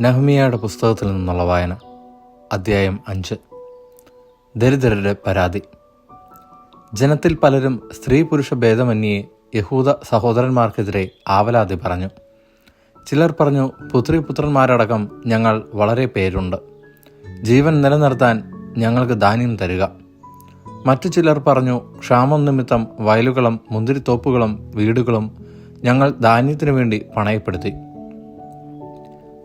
നഹ്മിയയുടെ പുസ്തകത്തിൽ നിന്നുള്ള വായന അദ്ധ്യായം അഞ്ച്. ദരിദ്രരുടെ പരാതി. ജനത്തിൽ പലരും സ്ത്രീ പുരുഷ ഭേദമന്യേ യഹൂദ സഹോദരന്മാർക്കെതിരെ ആവലാതി പറഞ്ഞു. ചിലർ പറഞ്ഞു പുത്രി പുത്രന്മാരടക്കം ഞങ്ങൾ വളരെ പേരുണ്ട്. ജീവൻ നിലനിർത്താൻ ഞങ്ങൾക്ക് ധാന്യം തരിക. മറ്റു ചിലർ പറഞ്ഞു ക്ഷാമം നിമിത്തം വയലുകളും മുന്തിരിത്തോപ്പുകളും വീടുകളും ഞങ്ങൾ ധാന്യത്തിനു വേണ്ടി പണയപ്പെടുത്തി.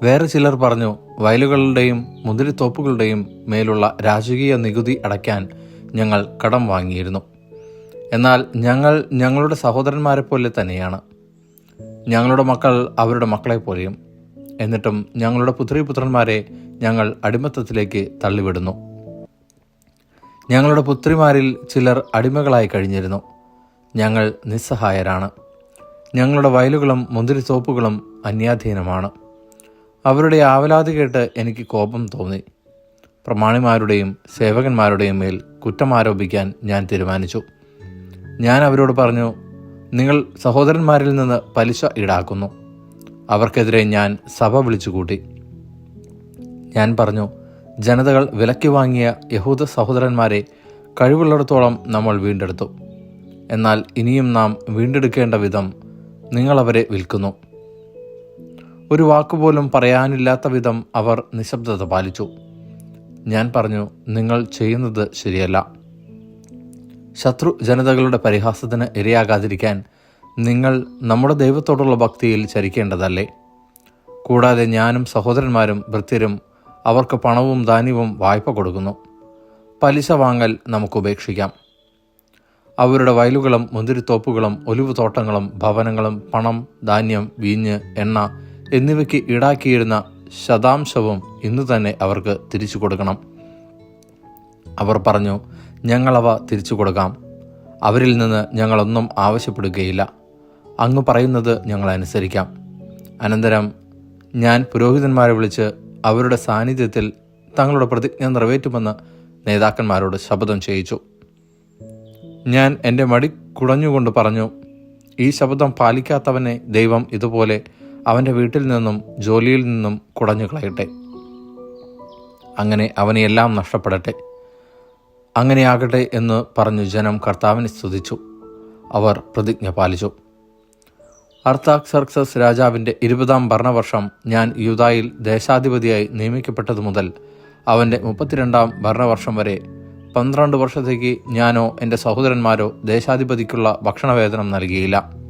വേറെ ചിലർ പറഞ്ഞു വയലുകളുടെയും മുന്തിരിത്തോപ്പുകളുടെയും മേലുള്ള രാജകീയ നികുതി അടയ്ക്കാൻ ഞങ്ങൾ കടം വാങ്ങിയിരുന്നു. എന്നാൽ ഞങ്ങൾ ഞങ്ങളുടെ സഹോദരന്മാരെ പോലെ തന്നെയാണ്. ഞങ്ങളുടെ മക്കൾ അവരുടെ മക്കളെ പോലെയും. എന്നിട്ടും ഞങ്ങളുടെ പുത്രിപുത്രന്മാരെ ഞങ്ങൾ അടിമത്തത്തിലേക്ക് തള്ളിവിടുന്നു. ഞങ്ങളുടെ പുത്രിമാരിൽ ചിലർ അടിമകളായി കഴിഞ്ഞിരുന്നു. ഞങ്ങൾ നിസ്സഹായരാണ്. ഞങ്ങളുടെ വയലുകളും മുന്തിരിത്തോപ്പുകളും അന്യാധീനമാണ്. അവരുടെ ആവലാതി കേട്ട് എനിക്ക് കോപം തോന്നി. പ്രമാണിമാരുടെയും സേവകന്മാരുടെയും മേൽ കുറ്റം ആരോപിക്കാൻ ഞാൻ തീരുമാനിച്ചു. ഞാൻ അവരോട് പറഞ്ഞു നിങ്ങൾ സഹോദരന്മാരിൽ നിന്ന് പലിശ ഈടാക്കുന്നു. അവർക്കെതിരെ ഞാൻ സഭ വിളിച്ചുകൂട്ടി. ഞാൻ പറഞ്ഞു ജനതകൾ വിലക്കി വാങ്ങിയ യഹൂദ സഹോദരന്മാരെ കഴിവുള്ളിടത്തോളം നമ്മൾ വീണ്ടെടുത്തു. എന്നാൽ ഇനിയും നാം വീണ്ടെടുക്കേണ്ട വിധം നിങ്ങളവരെ വിൽക്കുന്നു. ഒരു വാക്കുപോലും പറയാനില്ലാത്ത വിധം അവർ നിശബ്ദത പാലിച്ചു. ഞാൻ പറഞ്ഞു നിങ്ങൾ ചെയ്യുന്നത് ശരിയല്ല. ശത്രു ജനതകളുടെ പരിഹാസത്തിന് ഇരയാകാതിരിക്കാൻ നിങ്ങൾ നമ്മുടെ ദൈവത്തോടുള്ള ഭക്തിയിൽ ചരിക്കേണ്ടതല്ലേ? കൂടാതെ ഞാനും സഹോദരന്മാരും വൃത്തിരും അവർക്ക് പണവും ധാന്യവും വായ്പ കൊടുക്കുന്നു. പലിശ വാങ്ങൽ നമുക്ക് ഉപേക്ഷിക്കാം. അവരുടെ വയലുകളും മുന്തിരിത്തോപ്പുകളും ഒലിവ് തോട്ടങ്ങളും ഭവനങ്ങളും പണം ധാന്യം വീഞ്ഞ് എണ്ണ എന്നിവയ്ക്ക് ഈടാക്കിയിരുന്ന ശതാംശവും ഇന്ന് തന്നെ അവർക്ക് തിരിച്ചു കൊടുക്കണം. അവർ പറഞ്ഞു ഞങ്ങളവ തിരിച്ചു കൊടുക്കാം. അവരിൽ നിന്ന് ഞങ്ങളൊന്നും ആവശ്യപ്പെടുകയില്ല. അങ്ങ് പറയുന്നത് ഞങ്ങൾ അനുസരിക്കാം. അനന്തരം ഞാൻ പുരോഹിതന്മാരെ വിളിച്ച് അവരുടെ സാന്നിധ്യത്തിൽ തങ്ങളുടെ പ്രതിജ്ഞ നിറവേറ്റുമെന്ന് നേതാക്കന്മാരോട് ശപഥം ചെയ്യിച്ചു. ഞാൻ എന്റെ മടി കുടഞ്ഞുകൊണ്ട് പറഞ്ഞു ഈ ശബ്ദം പാലിക്കാത്തവനെ ദൈവം ഇതുപോലെ അവന്റെ വീട്ടിൽ നിന്നും ജോലിയിൽ നിന്നും കുടഞ്ഞു കളയട്ടെ. അങ്ങനെ അവനെ എല്ലാം നഷ്ടപ്പെടട്ടെ. അങ്ങനെയാകട്ടെ എന്ന് പറഞ്ഞു ജനം കർത്താവിനെ സ്തുതിച്ചു. അവർ പ്രതിജ്ഞ പാലിച്ചു. അർത്ഥാക്സർക്സസ് രാജാവിന്റെ ഇരുപതാം ഭരണവർഷം ഞാൻ യൂതായിൽ ദേശാധിപതിയായി നിയമിക്കപ്പെട്ടതു മുതൽ അവന്റെ മുപ്പത്തിരണ്ടാം ഭരണവർഷം വരെ പന്ത്രണ്ട് വർഷത്തേക്ക് ഞാനോ എന്റെ സഹോദരന്മാരോ ദേശാധിപതിക്കുള്ള ഭക്ഷണവേതനം നൽകിയില്ല.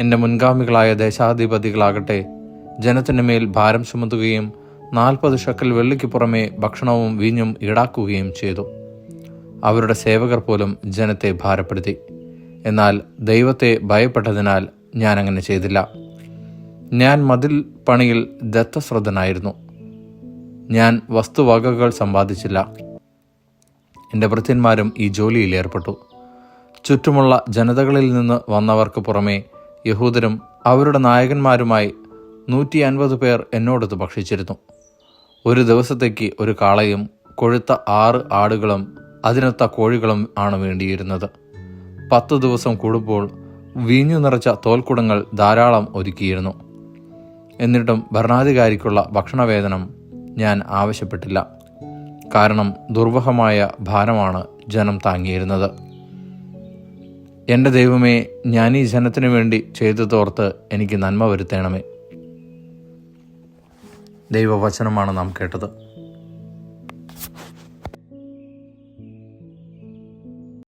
എന്റെ മുൻഗാമികളായ ദേശാധിപതികളാകട്ടെ ജനത്തിന്റെ മേൽ ഭാരം ചുമത്തുകയും നാൽപ്പത് ഷക്കൽ വെള്ളിക്ക് പുറമെ ഭക്ഷണവും വീഞ്ഞും ഈടാക്കുകയും ചെയ്തു. അവരുടെ സേവകർ പോലും ജനത്തെ ഭാരപ്പെടുത്തി. എന്നാൽ ദൈവത്തെ ഭയപ്പെട്ടതിനാൽ ഞാൻ അങ്ങനെ ചെയ്തില്ല. ഞാൻ മതിൽ പണിയിൽ ദത്തശ്രദ്ധനായിരുന്നു. ഞാൻ വസ്തുവകകൾ സമ്പാദിച്ചില്ല. എന്റെ ഭൃത്യന്മാരും ഈ ജോലിയിൽ ഏർപ്പെട്ടു. ചുറ്റുമുള്ള ജനതകളിൽ നിന്ന് വന്നവർക്ക് പുറമെ യഹൂദരും അവരുടെ നായകന്മാരുമായി നൂറ്റി അൻപത് പേർ എന്നോടൊത്ത് ഭക്ഷിച്ചിരുന്നു. ഒരു ദിവസത്തേക്ക് ഒരു കാളയും കൊഴുത്ത ആറ് ആടുകളും അതിനൊത്ത കോഴികളും ആണ് വേണ്ടിയിരുന്നത്. പത്ത് ദിവസം കൂടുമ്പോൾ വീഞ്ഞു നിറച്ച തോൽക്കുടങ്ങൾ ധാരാളം ഒരുക്കിയിരുന്നു. എന്നിട്ടും ഭരണാധികാരിക്കുള്ള ഭക്ഷണവേതനം ഞാൻ ആവശ്യപ്പെട്ടില്ല. കാരണം ദുർവഹമായ ഭാരമാണ് ജനം താങ്ങിയിരുന്നത്. എന്റെ ദൈവമേ ഞാൻ ഈ ജനത്തിനു വേണ്ടി ചെയ്തു തോർത്ത് എനിക്ക് നന്മ വരുത്തണമേ. ദൈവവചനമാണ് നാം കേട്ടത്.